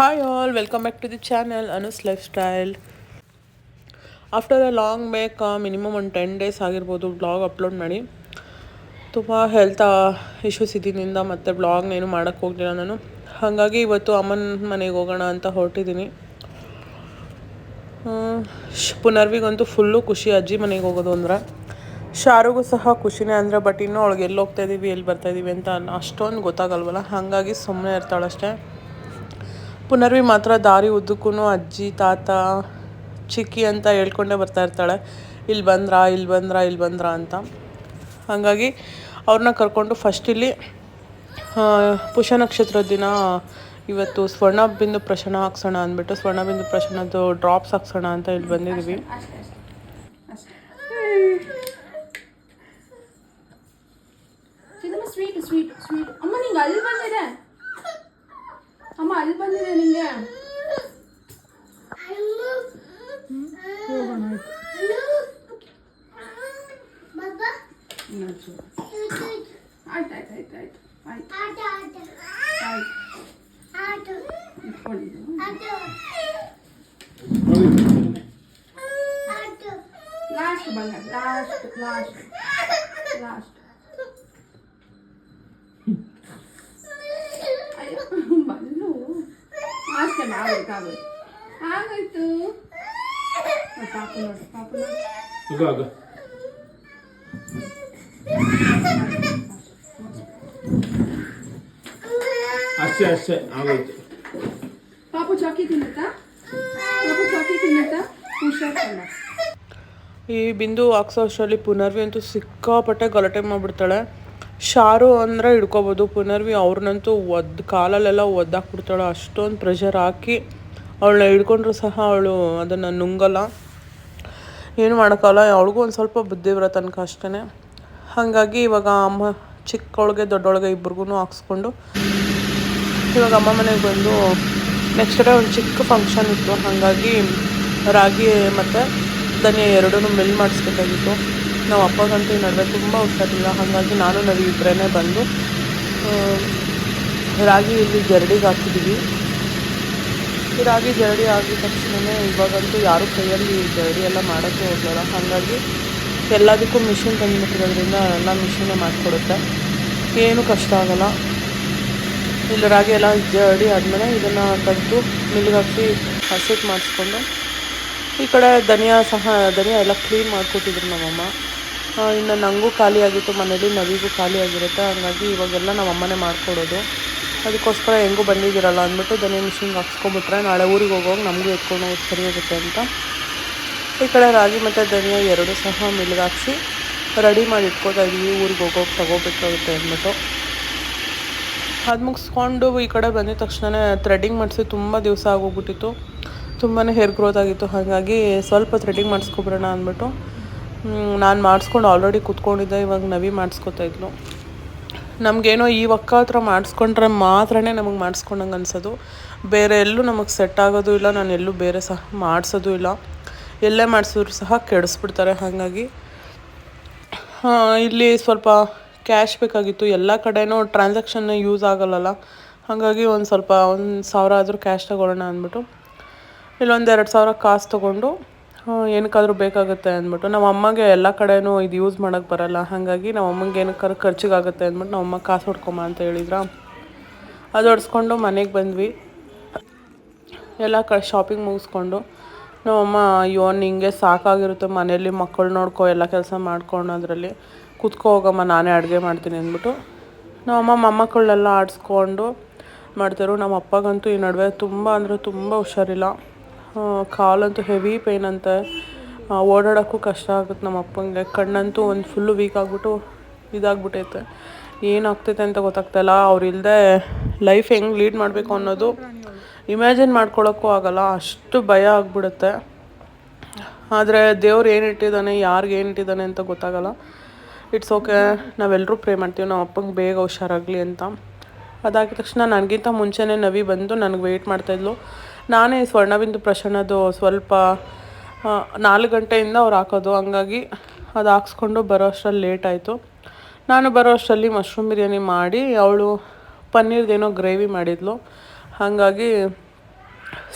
Hi all welcome back to the channel Anu's lifestyle after a long break minimum ಒಂದು ten days ಆಗಿರ್ಬೋದು blog upload ಮಾಡಿ. ತುಂಬ health issues ಇದ್ದಿದ್ದರಿಂದ ಮತ್ತು ಬ್ಲಾಗ್ನ ಏನು ಮಾಡೋಕ್ಕೆ ಹೋಗಲಿಲ್ಲ ನಾನು. ಹಾಗಾಗಿ ಇವತ್ತು ಅಮ್ಮನ ಮನೆಗೆ ಹೋಗೋಣ ಅಂತ ಹೊರಟಿದ್ದೀನಿ. ಪುನರ್ವಿಗಂತೂ ಫುಲ್ಲು ಖುಷಿ ಅಜ್ಜಿ ಮನೆಗೆ ಹೋಗೋದು ಅಂದ್ರೆ. ಶಾರುಗೂ ಸಹ ಖುಷಿನೇ ಅಂದರೆ ಬಟ್ ಇನ್ನೂ ಅವಳಿಗೆ ಎಲ್ಲಿ ಹೋಗ್ತಾ ಇದ್ದೀವಿ ಎಲ್ಲಿ ಬರ್ತಾಯಿದ್ದೀವಿ ಅಂತ ಅಷ್ಟೊಂದು ಗೊತ್ತಾಗಲ್ವಲ್ಲ. ಹಾಗಾಗಿ ಸುಮ್ಮನೆ ಇರ್ತಾಳಷ್ಟೇ. ಪುನರ್ವಿ ಮಾತ್ರ ದಾರಿ ಉದ್ದಕ್ಕೂ ಅಜ್ಜಿ, ತಾತ, ಚಿಕ್ಕಿ ಅಂತ ಹೇಳ್ಕೊಂಡೇ ಬರ್ತಾ ಇರ್ತಾಳೆ. ಇಲ್ಲಿ ಬಂದ್ರ ಇಲ್ಲಿ ಬಂದ್ರ ಇಲ್ಲಿ ಬಂದ್ರ ಅಂತ. ಹಾಗಾಗಿ ಅವ್ರನ್ನ ಕರ್ಕೊಂಡು ಫಸ್ಟ್ ಇಲ್ಲಿ ಪುಷ ನಕ್ಷತ್ರದ ದಿನ ಇವತ್ತು ಸ್ವರ್ಣ ಬಿಂದು ಪ್ರಶನ ಹಾಕ್ಸೋಣ ಅಂದ್ಬಿಟ್ಟು, ಸ್ವರ್ಣ ಬಿಂದು ಪ್ರಶನದ್ದು ಡ್ರಾಪ್ಸ್ ಹಾಕ್ಸೋಣ ಅಂತ ಇಲ್ಲಿ ಬಂದಿದ್ದೀವಿ ಸ್ವೀಟ್ ಸ್ವೀಟ್ ಸ್ವೀಟ್ ಅಮ್ಮ, ನಿಂಗೆ ಅಲ್ಲಿ ಬಂದಿದೆ? ಅಲ್ಲಿ ಬಂದಿದೆ ನಿಂಗೆ ಹೋಗೋಣ ಆಯ್ತು ಆಯ್ತು ಆಯ್ತು ಆಯ್ತು ಆಯ್ತು ಆಯ್ತು ಆಯ್ತು ಇಟ್ಕೊಂಡಿದ್ದು ಲಾಸ್ಟ್ ಬಂಗಾರ ಲಾಸ್ಟ್ ಲಾಸ್ಟ್ ಲಾಸ್ಟ್ ಅಯ್ಯೋ ಬಂದು ಅಷ್ಟೇ ಆಗೋಯ್ತು ಆಗೋಯ್ತು ಆಗೋಯ್ತು ನೋಡು, ಪಾಪು ನೋಡು ಪಾಪು ನೋಡು ಈಗ ಆಗ ಅಷ್ಟೇ ಅಷ್ಟೇ ಆಗೋಯ್ತು ಪಾಪು ಚಾಕಿ ತಿನ್ನುತ್ತಾ ಪಾಪು ಚಾಕಿ ತಿನ್ನುತ್ತಾ ಹುಷಾರ್ಕಲ್ಲ ಈ ಬಿಂದು ಹಾಕ್ಸೋ ಅಷ್ಟರಲ್ಲಿ ಪುನರ್ವಿ ಅಂತೂ ಸಿಕ್ಕಾಪಟ್ಟೆ ಗಲಾಟೆ ಮಾಡಿಬಿಡ್ತಾಳೆ. ಶಾರು ಅಂದರೆ ಹಿಡ್ಕೊಬೋದು. ಪುನರ್ವಿ ಅವ್ರನ್ನಂತೂ ಒದ್ದು ಕಾಲಲ್ಲೆಲ್ಲ ಒದ್ದಾಕ್ಬಿಡ್ತಾಳೆ. ಅಷ್ಟೊಂದು ಪ್ರೆಷರ್ ಹಾಕಿ ಅವಳನ್ನ ಹಿಡ್ಕೊಂಡ್ರು ಸಹ ಅವಳು ಅದನ್ನು ನುಂಗಲ್ಲ. ಏನು ಮಾಡೋಕ್ಕಲ್ಲ, ಅವಳಿಗೂ ಒಂದು ಸ್ವಲ್ಪ ಬುದ್ಧಿ ಬರೋ ತನಕ ಅಷ್ಟೇ ಹಾಗಾಗಿ ಇವಾಗ ಅಮ್ಮ ಚಿಕ್ಕವಳಿಗೆ ದೊಡ್ಡೊಳಗೆ ಇಬ್ರಿಗೂ ಹಾಕ್ಸ್ಕೊಂಡು ಇವಾಗ ಅಮ್ಮ ಮನೆಗೆ ಬಂದು ನೆಕ್ಸ್ಟ್ ಡೇ ಒಂದು ಚಿಕ್ಕ ಫಂಕ್ಷನ್ ಇತ್ತು. ಹಾಗಾಗಿ ರಾಗಿ ಮತ್ತು ಧನಿಯ ಎರಡೂ ಮಿಲ್ ಮಾಡಿಸ್ಬೇಕಾಗಿತ್ತು. ನಾವು ಅಪ್ಪಗಂತೂ ಈ ನಡುವೆ ತುಂಬ ಹುಷಾರಿಲ್ಲ. ಹಾಗಾಗಿ ನಾನು, ನಾವು ಇಬ್ಬರೇ ಬಂದು ರಾಗಿ ಇಲ್ಲಿ ಜರಡಿಗೆ ಹಾಕಿದ್ದೀವಿ ಈ ರಾಗಿ ಜರಡಿ ಆಗಿದ ತಕ್ಷಣವೇ ಇವಾಗಂತೂ ಯಾರೂ ಕೈಯಲ್ಲಿ ಜರಡಿ ಎಲ್ಲ ಮಾಡೋಕ್ಕೆ ಹೋಗಲ್ಲ ಹಾಗಾಗಿ ಎಲ್ಲದಕ್ಕೂ ಮಿಷಿನ್ ತಂದುಬಿಟ್ಟಿರೋದ್ರಿಂದ ಎಲ್ಲ ಮಿಷಿನೇ ಮಾಡಿಕೊಡುತ್ತೆ. ಏನೂ ಕಷ್ಟ ಆಗಲ್ಲ. ಇಲ್ಲಿ ರಾಗಿ ಎಲ್ಲ ಜರಡಿ ಆದಮೇಲೆ ಇದನ್ನು ತೆಗೆದು ಮಿಲ್ಗೆ ಹಾಕಿ ಹಸಿಟ್ಟು ಮಾಡಿಸ್ಕೊಂಡು ಈ ಕಡೆ ಧನಿಯಾ ಸಹ, ಧನಿಯಾ ಎಲ್ಲ ಕ್ಲೀನ್ ಮಾಡಿಕೊಟ್ಟಿದ್ರು ನಮ್ಮಮ್ಮ. ಇನ್ನು ನನಗೂ ಖಾಲಿ ಆಗಿತ್ತು ಮನೇಲಿ, ನವಿಗೂ ಖಾಲಿ ಆಗಿರುತ್ತೆ ಹಾಗಾಗಿ ಇವಾಗೆಲ್ಲ ನಮ್ಮಮ್ಮನೇ ಮಾಡಿಕೊಡೋದು. ಅದಕ್ಕೋಸ್ಕರ ಹೆಂಗೂ ಬಂದಿದ್ದೀರಲ್ಲ ಅಂದ್ಬಿಟ್ಟು ದನಿ ಮಿಷಿನ್ಗೆ ಹಾಕ್ಸ್ಕೊಂಬಿಟ್ರೆ ನಾಳೆ ಊರಿಗೆ ಹೋಗೋವಾಗ ನಮಗೂ ಎತ್ಕೊಂಡು ಹೋಗಿ ಸರಿ ಅಂತ. ಈ ಕಡೆ ರಾಗಿ ಮತ್ತು ಧನಿಯ ಎರಡೂ ಸಹ ಮಿಲ್ಗೆ ಹಾಕ್ಸಿ ರೆಡಿ ಮಾಡಿ ಇಟ್ಕೋತಾ ಇದ್ದೀವಿ, ಊರಿಗೆ ಹೋಗೋಕೆ ತಗೋಬೇಕಾಗುತ್ತೆ ಅಂದ್ಬಿಟ್ಟು. ಅದು ಮುಗಿಸ್ಕೊಂಡು ಈ ಕಡೆ ಬಂದಿದ ತಕ್ಷಣ ಥ್ರೆಡ್ಡಿಂಗ್ ಮಾಡಿಸಿ ತುಂಬ ದಿವಸ ಆಗೋಗ್ಬಿಟ್ಟಿತ್ತು. ತುಂಬಾ ಹೇರ್ ಗ್ರೋತ್ ಆಗಿತ್ತು. ಹಾಗಾಗಿ ಸ್ವಲ್ಪ ಥ್ರೆಡ್ಡಿಂಗ್ ಮಾಡಿಸ್ಕೊಬಿಡೋಣ ಅಂದ್ಬಿಟ್ಟು ನಾನು ಮಾಡಿಸ್ಕೊಂಡು ಆಲ್ರೆಡಿ ಕೂತ್ಕೊಂಡಿದ್ದೆ, ಇವಾಗ ನವಿ ಮಾಡಿಸ್ಕೊತಾ ಇದ್ಲು. ನಮಗೇನೋ ಈ ಒಕ್ಕ ಹತ್ರ ಮಾಡಿಸ್ಕೊಂಡ್ರೆ ಮಾತ್ರನೇ ನಮಗೆ ಮಾಡಿಸ್ಕೊಂಡಂಗೆ ಅನ್ಸೋದು. ಬೇರೆ ಎಲ್ಲೂ ನಮಗೆ ಸೆಟ್ ಆಗೋದು ಇಲ್ಲ, ನಾನು ಎಲ್ಲೂ ಬೇರೆ ಸಹ ಮಾಡಿಸೋದು ಇಲ್ಲ. ಎಲ್ಲೇ ಮಾಡಿಸಿದ್ರು ಸಹ ಕೆಡಿಸ್ಬಿಡ್ತಾರೆ ಹಾಗಾಗಿ. ಇಲ್ಲಿ ಸ್ವಲ್ಪ ಕ್ಯಾಶ್ ಬೇಕಾಗಿತ್ತು. ಎಲ್ಲ ಕಡೆನೂ ಟ್ರಾನ್ಸಾಕ್ಷನ್ ಯೂಸ್ ಆಗೋಲ್ಲಲ್ಲ. ಹಾಗಾಗಿ ಒಂದು ಸ್ವಲ್ಪ ಒಂದು ಸಾವಿರ ಆದರೂ ಕ್ಯಾಶ್ ತಗೊಳ್ಳೋಣ ಅಂದ್ಬಿಟ್ಟು. ಇಲ್ಲೊಂದು ಎರಡು ಸಾವಿರ ಕಾಸು ತೊಗೊಂಡು ಏನಕ್ಕಾದ್ರೂ ಬೇಕಾಗುತ್ತೆ ಅಂದ್ಬಿಟ್ಟು. ನಮ್ಮ ಅಮ್ಮಗೆ ಎಲ್ಲ ಕಡೆನೂ ಇದು ಯೂಸ್ ಮಾಡೋಕ್ಕೆ ಬರಲ್ಲ. ಹಾಗಾಗಿ ನಮ್ಮ ಅಮ್ಮಂಗೆ ಏನಕ್ಕಾದ್ರೂ ಖರ್ಚಿಗಾಗುತ್ತೆ ಅಂದ್ಬಿಟ್ಟು ನಮ್ಮ ಅಮ್ಮ ಕಾಸು ಹೊಡ್ಕೊಂಬ ಅಂತ ಹೇಳಿದ್ರ. ಅದು ಹೊಡ್ಸ್ಕೊಂಡು ಮನೆಗೆ ಬಂದ್ವಿ. ಎಲ್ಲ ಕ ಶಾಪಿಂಗ್ ಮುಗಿಸ್ಕೊಂಡು ನಮ್ಮಮ್ಮ ಅಯ್ಯೋ, ನಿಂಗೆ ಸಾಕಾಗಿರುತ್ತೆ ಮನೆಯಲ್ಲಿ ಮಕ್ಕಳು ನೋಡ್ಕೊ, ಎಲ್ಲ ಕೆಲಸ ಮಾಡ್ಕೊಂಡು ಅದರಲ್ಲಿ. ಕುತ್ಕೋ, ಹೋಗಮ್ಮ, ನಾನೇ ಅಡುಗೆ ಮಾಡ್ತೀನಿ ಅಂದ್ಬಿಟ್ಟು ನಮ್ಮಮ್ಮ ಮೊಮ್ಮಕ್ಕಳನ್ನೆಲ್ಲ ಆಡಿಸ್ಕೊಂಡು ಮಾಡ್ತಾರೋ ನಮ್ಮ ಅಪ್ಪಗಂತೂ ಈ ನಡುವೆ ತುಂಬ ಅಂದರೆ ತುಂಬ ಹುಷಾರಿಲ್ಲ. ಕಾಲಂತೂ ಹೆವಿ ಪೇನ್ ಅಂತೆ. ಓಡಾಡೋಕ್ಕೂ ಕಷ್ಟ ಆಗುತ್ತೆ ನಮ್ಮ ಅಪ್ಪಂಗೆ. ಕಣ್ಣಂತೂ ಒಂದು ಫುಲ್ಲು ವೀಕ್ ಆಗಿಬಿಟ್ಟು ಇದಾಗ್ಬಿಟ್ಟೈತೆ. ಏನಾಗ್ತೈತೆ ಅಂತ ಗೊತ್ತಾಗ್ತಾಯಿಲ್ಲ ಅವ್ರು ಇಲ್ಲದೆ ಲೈಫ್ ಹೆಂಗೆ ಲೀಡ್ ಮಾಡಬೇಕು ಅನ್ನೋದು ಇಮ್ಯಾಜಿನ್ ಮಾಡ್ಕೊಳ್ಳೋಕ್ಕೂ ಆಗಲ್ಲ. ಅಷ್ಟು ಭಯ ಆಗ್ಬಿಡುತ್ತೆ. ಆದರೆ ದೇವ್ರು ಏನು ಇಟ್ಟಿದ್ದಾನೆ, ಯಾರಿಗೆ ಏನು ಇಟ್ಟಿದ್ದಾನೆ ಅಂತ ಗೊತ್ತಾಗಲ್ಲ. ಇಟ್ಸ್ ಓಕೆ ನಾವೆಲ್ಲರೂ ಪ್ರೇ ಮಾಡ್ತೀವಿ. ನಮ್ಮ ಅಪ್ಪಂಗೆ ಬೇಗ ಹುಷಾರಾಗಲಿ ಅಂತ. ಅದಾಗಿದ ತಕ್ಷಣ ನನಗಿಂತ ಮುಂಚೆನೇ ನವಿ ಬಂದು ನನಗೆ ವೆಯ್ಟ್ ಮಾಡ್ತಾಯಿದ್ಲು ನಾನೇ ಸ್ವರ್ಣಬಿಂದು ಪ್ರಸನ್ನದು ಸ್ವಲ್ಪ ನಾಲ್ಕು ಗಂಟೆಯಿಂದ ಅವ್ರು ಹಾಕೋದು. ಹಂಗಾಗಿ ಅದು ಹಾಕ್ಸ್ಕೊಂಡು ಬರೋ ಅಷ್ಟರಲ್ಲಿ ಲೇಟ್ ಆಯಿತು. ನಾನು ಬರೋ ಅಷ್ಟರಲ್ಲಿ ಮಶ್ರೂಮ್ ಬಿರಿಯಾನಿ ಮಾಡಿ, ಅವಳು ಪನ್ನೀರ್ದೇನೋ ಗ್ರೇವಿ ಮಾಡಿದ್ಲು. ಹಾಗಾಗಿ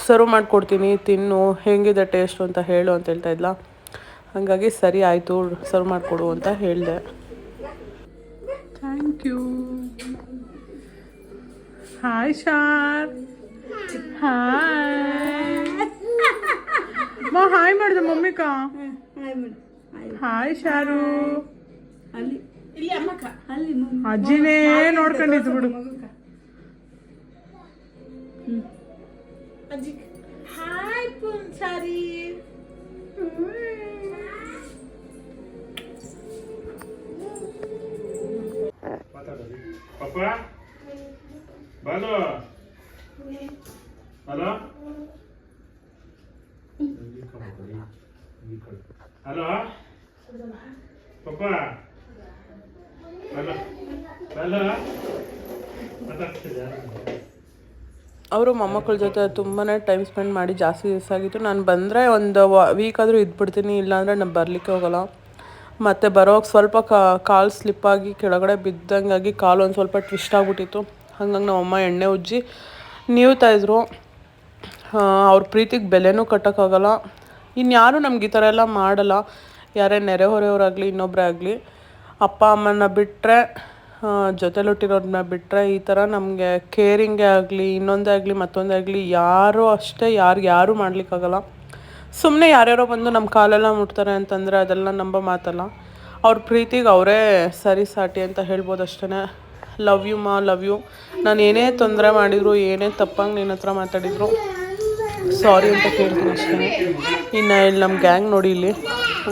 ಸರ್ವ್ ಮಾಡಿಕೊಡ್ತೀನಿ, ತಿನ್ನು, ಹೇಗಿದೆ ಟೇಸ್ಟು ಅಂತ ಹೇಳು ಅಂತ ಹೇಳ್ತಾ ಇದ್ಲ. ಹಾಗಾಗಿ ಸರಿ ಆಯಿತು, ಸರ್ವ್ ಮಾಡಿಕೊಡು ಅಂತ ಹೇಳಿದೆ. Thank you. ಹಾಯ್ ಶಾರ್. ಹಾಯ್ ಮಾ ಹಾಯ್ ಮಾಡಿದೆ ಮಮ್ಮಿಕ ಹಾಯ್ ಶಾರು ಅಲ್ಲಿ ಇಲ್ಲಿ ಅಮ್ಮಕ್ಕ. ಅಲ್ಲಿ ಅಜ್ಜಿನೇ ನೋಡ್ಕೊಂಡಿದ್ದು ಬಿಡು. Hi hello? ಪಪ್ಪ? ಅವರು ಮೊಮ್ಮಕ್ಕಳ ಜೊತೆ ತುಂಬಾ ಟೈಮ್ ಸ್ಪೆಂಡ್ ಮಾಡಿ ಜಾಸ್ತಿ ದಿವಸ ಆಗಿತ್ತು. ನಾನು ಬಂದರೆ ಒಂದು ವೀಕ್ ಆದರೂ ಇದ್ಬಿಡ್ತೀನಿ, ಇಲ್ಲಾಂದರೆ ನಾನು ಬರಲಿಕ್ಕೆ ಹೋಗಲ್ಲ. ಮತ್ತು ಬರೋವಾಗ ಸ್ವಲ್ಪ ಕಾಲು ಸ್ಲಿಪ್ಪಾಗಿ ಕೆಳಗಡೆ ಬಿದ್ದಂಗಾಗಿ ಕಾಲು ಒಂದು ಸ್ವಲ್ಪ ಟ್ವಿಸ್ಟ್ ಆಗಿಬಿಟ್ಟಿತ್ತು. ಹಂಗಾಗಿ ನಮ್ಮ ಅಮ್ಮ ಎಣ್ಣೆ ಉಜ್ಜಿ ನೀವು ತಾಯಿದ್ರು ಅವ್ರ ಪ್ರೀತಿಗೆ ಬೆಲೆನೂ ಕಟ್ಟೋಕ್ಕಾಗಲ್ಲ. ಇನ್ಯಾರು ನಮ್ಗೆ ಈ ಥರ ಎಲ್ಲ ಮಾಡಲ್ಲ. ಯಾರೇ ನೆರೆಹೊರೆಯವರಾಗಲಿ ಇನ್ನೊಬ್ಬರೇ ಆಗಲಿ ಅಪ್ಪ ಅಮ್ಮನ ಬಿಟ್ಟರೆ ಜೊತೆಲೊಟ್ಟಿರೋದನ್ನ ಬಿಟ್ಟರೆ ಈ ಥರ ನಮಗೆ ಕೇರಿಂಗೇ ಆಗಲಿ, ಇನ್ನೊಂದೇ ಆಗಲಿ, ಮತ್ತೊಂದೇ ಆಗಲಿ, ಯಾರೂ ಅಷ್ಟೇ ಯಾರಿಗೆ ಯಾರೂ ಮಾಡಲಿಕ್ಕಾಗಲ್ಲ. ಸುಮ್ಮನೆ ಯಾರ್ಯಾರೋ ಬಂದು ನಮ್ಮ ಕಾಲೆಲ್ಲ ಮುಟ್ತಾರೆ ಅಂತಂದರೆ ಅದೆಲ್ಲ ನಂಬ ಮಾತಲ್ಲ. ಅವ್ರ ಪ್ರೀತಿಗೆ ಅವರೇ ಸರಿ ಸಾಟಿ ಅಂತ ಹೇಳ್ಬೋದು ಅಷ್ಟೇ ಲವ್ ಯು ಮಾ ಲವ್ ಯು ನಾನು ಏನೇ ತೊಂದರೆ ಮಾಡಿದ್ರು, ಏನೇ ತಪ್ಪಂಗೆ ನಿನ್ನ ಹತ್ರ ಮಾತಾಡಿದ್ರು ಸಾರಿ ಅಂತ ಕೇಳ್ತೀನಿ ಅಷ್ಟೇ. ಇನ್ನು ಇಲ್ಲಿ ನಮ್ಮ ಗ್ಯಾಂಗ್ ನೋಡಿ ಇಲ್ಲಿ.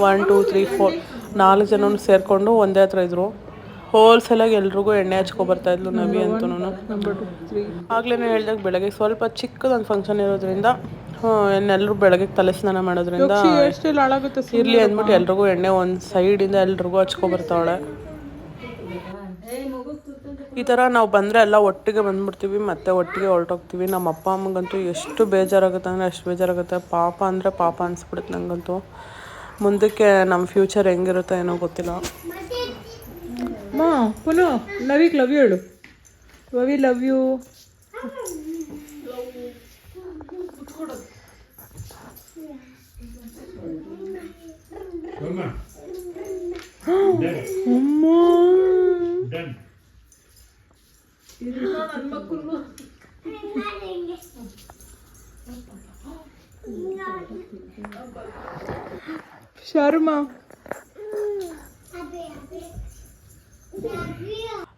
ಒನ್ ಟೂ ತ್ರೀ ಫೋರ್ ನಾಲ್ಕು ಜನನು ಸೇರಿಕೊಂಡು ಒಂದೇ ಹತ್ರ ಇದ್ರು. ಹೋಲ್ಸೇಲಾಗಿ ಎಲ್ರಿಗೂ ಎಣ್ಣೆ ಹಚ್ಕೊ ಬರ್ತಾ ಇದ್ಲು ನವಿ ಅಂತೂ ಆಗ್ಲೇ ಹೇಳ್ದಾಗ ಬೆಳಗ್ಗೆ ಸ್ವಲ್ಪ ಚಿಕ್ಕದೊಂದು ಫಂಕ್ಷನ್ ಇರೋದ್ರಿಂದ ಎಲ್ಲರೂ ಬೆಳಗ್ಗೆ ತಲೆ ಸ್ನಾನ ಮಾಡೋದ್ರಿಂದ ಇರ್ಲಿ ಅಂದ್ಬಿಟ್ಟು ಎಲ್ರಿಗೂ ಎಣ್ಣೆ ಒಂದು ಸೈಡಿಂದ ಎಲ್ರಿಗೂ ಹಚ್ಕೊ ಬರ್ತಾವಳೆ. ಈ ಥರ ನಾವು ಬಂದರೆ ಎಲ್ಲ ಒಟ್ಟಿಗೆ ಬಂದ್ಬಿಡ್ತೀವಿ ಮತ್ತೆ ಒಟ್ಟಿಗೆ ಹೊರಟೋಗ್ತೀವಿ. ನಮ್ಮ ಅಪ್ಪ ಅಮ್ಮಗಂತೂ ಎಷ್ಟು ಬೇಜಾರಾಗುತ್ತೆ ಅಂದರೆ ಅಷ್ಟು ಬೇಜಾರಾಗುತ್ತೆ. ಪಾಪ ಅಂದರೆ ಪಾಪ ಅನಿಸ್ಬಿಡುತ್ತೆ ನನಗಂತೂ ಮುಂದಕ್ಕೆ ನಮ್ಮ ಫ್ಯೂಚರ್ ಹೆಂಗಿರುತ್ತೆ ಏನೋ ಗೊತ್ತಿಲ್ಲ. ಮಾ ಪುನಃ ನವಿಗೆ ಲವ್ ಯು ಹೇಳು. ಲವಿ ಲವ್ ಯು. ಅಮ್ಮ. ಶರ್ಮಾ.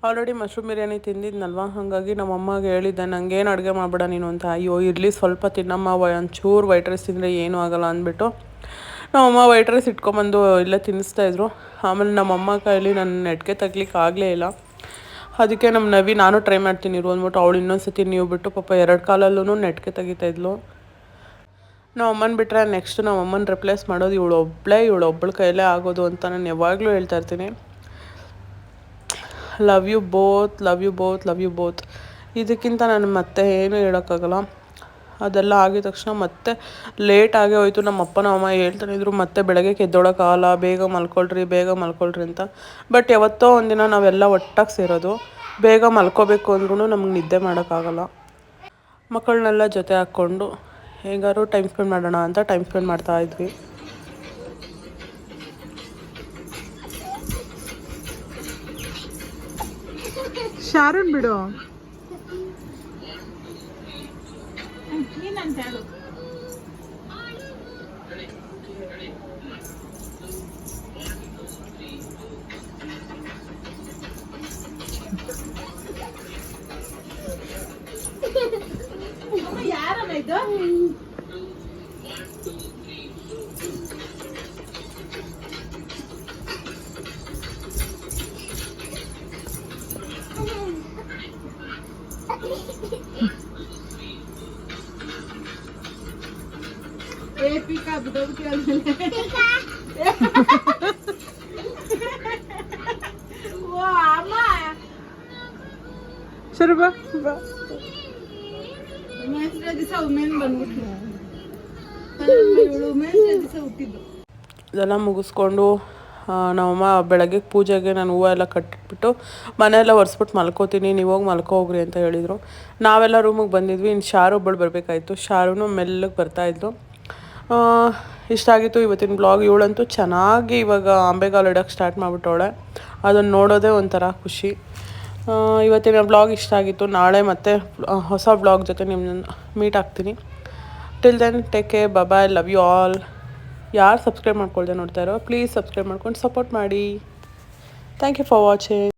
ಆಲ್ರೆಡಿ ಮಶ್ರೂಮ್ ಬಿರಿಯಾನಿ ತಿಂದಿದ್ನಲ್ವ? ಹಾಗಾಗಿ ನಮ್ಮ ಅಮ್ಮಗೆ ಹೇಳಿದ್ದೆ ನಂಗೇನು ಅಡುಗೆ ಮಾಡಬೇಡ ನೀನು ಅಂತ. ಅಯ್ಯೋ ಇರಲಿ ಸ್ವಲ್ಪ ತಿನ್ನಮ್ಮ ವ- ಒಂಚೂರು ವೈಟ್ ರೈಸ್ ತಿಂದರೆ ಏನೂ ಆಗಲ್ಲ ಅಂದ್ಬಿಟ್ಟು ನಮ್ಮಮ್ಮ ವೈಟ್ ರೈಸ್ ಇಟ್ಕೊಂಬಂದು ಇಲ್ಲೇ ತಿನ್ನಿಸ್ತಾ ಇದ್ರು. ಆಮೇಲೆ ನಮ್ಮಮ್ಮ ಕೈಲಿ ನನ್ನ ನೆಟ್ಗೆ ತಗ್ಲಿಕ್ಕೆ ಆಗಲೇ ಇಲ್ಲ. ಅದಕ್ಕೆ ನಮ್ಮ ನವಿ ನಾನು ಟ್ರೈ ಮಾಡ್ತೀನಿ ಇರು ಅಂದ್ಬಿಟ್ಟು ಅವಳು ಇನ್ನೊಂದು ಸತಿ ನೀವು ಬಿಟ್ಟು ಪಾಪ ಎರಡು ಕಾಲಲ್ಲೂ ನೆಟ್ಗೆ ತೆಗಿತಾಯಿದ್ಲು ನಮ್ಮ ಅಮ್ಮನ ಬಿಟ್ಟರೆ ನೆಕ್ಸ್ಟ್ ನಮ್ಮ ಅಮ್ಮನ ರಿಪ್ಲೇಸ್ ಮಾಡೋದು ಇವಳು ಒಬ್ಬಳೇ ಇವಳು ಒಬ್ಬಳ ಕೈಲೇ ಆಗೋದು ಅಂತ ನಾನು ಯಾವಾಗಲೂ ಹೇಳ್ತಾ ಇರ್ತೀನಿ. Love you both love you both love you both ಇದಕ್ಕಿಂತ ನಾನು ಮತ್ತೆ ಏನು ಹೇಳೋಕ್ಕಾಗಲ್ಲ. ಅದೆಲ್ಲ ಆಗಿದ ತಕ್ಷಣ ಮತ್ತೆ ಲೇಟ್ ಆಗೇ ಹೋಯಿತು. ನಮ್ಮ ಅಪ್ಪನ ಅಮ್ಮ ಹೇಳ್ತಾನೆ ಇದ್ರು, ಮತ್ತೆ ಬೆಳಗ್ಗೆ ಎದ್ದೊಳಕ್ಕಾಗಲ್ಲ ಬೇಗ ಮಲ್ಕೊಳ್ರಿ ಬೇಗ ಮಲ್ಕೊಳ್ರಿ ಅಂತ. ಬಟ್ ಯಾವತ್ತೋ ಒಂದಿನ ನಾವೆಲ್ಲ ಒಟ್ಟಾಗಿ ಸೇರೋದು. ಬೇಗ ಮಲ್ಕೋಬೇಕು ಅಂದ್ರೂ ನಮ್ಗೆ ನಿದ್ದೆ ಮಾಡೋಕ್ಕಾಗಲ್ಲ. ಮಕ್ಕಳನ್ನೆಲ್ಲ ಜೊತೆ ಹಾಕ್ಕೊಂಡು, ಹೇಗಾದ್ರು ಟೈಮ್ ಸ್ಪೆಂಡ್ ಮಾಡೋಣ ಅಂತ ಟೈಮ್ ಸ್ಪೆಂಡ್ ಮಾಡ್ತಾ ಇದ್ವಿ. ಶಾರನ್ ಬಿಡು. ನೀನಂತ ಹೇಳು ಯಾರಮ್ಮ ಇದು ಸರಿ ಬಾ. ಬಾ ದಿವಸ ವುಮೆನ್ ಬಂದ್ಬಿಟ್ಲು ದಿವಸ ಹುಟ್ಟಿದ್ದು. ಇದೆಲ್ಲ ಮುಗಿಸ್ಕೊಂಡು ನಮ್ಮಮ್ಮ ಬೆಳಗ್ಗೆ ಪೂಜೆಗೆ ನಾನು ಹೂವು ಎಲ್ಲ ಕಟ್ಟಿಬಿಟ್ಟು ಮನೆಯೆಲ್ಲ ಒರೆಸ್ಬಿಟ್ಟು ಮಲ್ಕೋತೀನಿ. ನೀವು ಹೋಗಿ ಮಲ್ಕೋ ಹೋಗ್ರಿ ಅಂತ ಹೇಳಿದರು. ನಾವೆಲ್ಲ ರೂಮಿಗೆ ಬಂದಿದ್ವಿ. ಇನ್ನು ಶಾರು ಒಬ್ಬಳು ಬರಬೇಕಾಯ್ತು. ಶಾರುನು ಮೆಲ್ಲಗೆ ಬರ್ತಾಯಿದ್ಲು ಆ, ಇಷ್ಟ ಆಗಿತ್ತು ಇವತ್ತಿನ ಬ್ಲಾಗ್ ಇವಳಂತೂ ಚೆನ್ನಾಗಿ ಇವಾಗ ಅಂಬೆಗಾಲು ಇಡೋಕ್ಕೆ ಸ್ಟಾರ್ಟ್ ಮಾಡಿಬಿಟ್ಟವಳೆ. ಅದನ್ನು ನೋಡೋದೇ ಒಂಥರ ಖುಷಿ. ಇವತ್ತಿನ ಬ್ಲಾಗ್ ಇಷ್ಟ ಆಗಿತ್ತು. ನಾಳೆ ಮತ್ತೆ ಹೊಸ ಬ್ಲಾಗ್ ಜೊತೆ ನಿಮ್ಮನ್ನ ಮೀಟ್ ಆಗ್ತೀನಿ. Till then take care bye love you all ಯಾರು ಸಬ್ಸ್ಕ್ರೈಬ್ ಮಾಡ್ಕೊಳ್ದೆ ನೋಡ್ತಾ ಇರೋ ಪ್ಲೀಸ್ ಸಬ್ಸ್ಕ್ರೈಬ್ ಮಾಡ್ಕೊಂಡು ಸಪೋರ್ಟ್ ಮಾಡಿ. Thank you for watching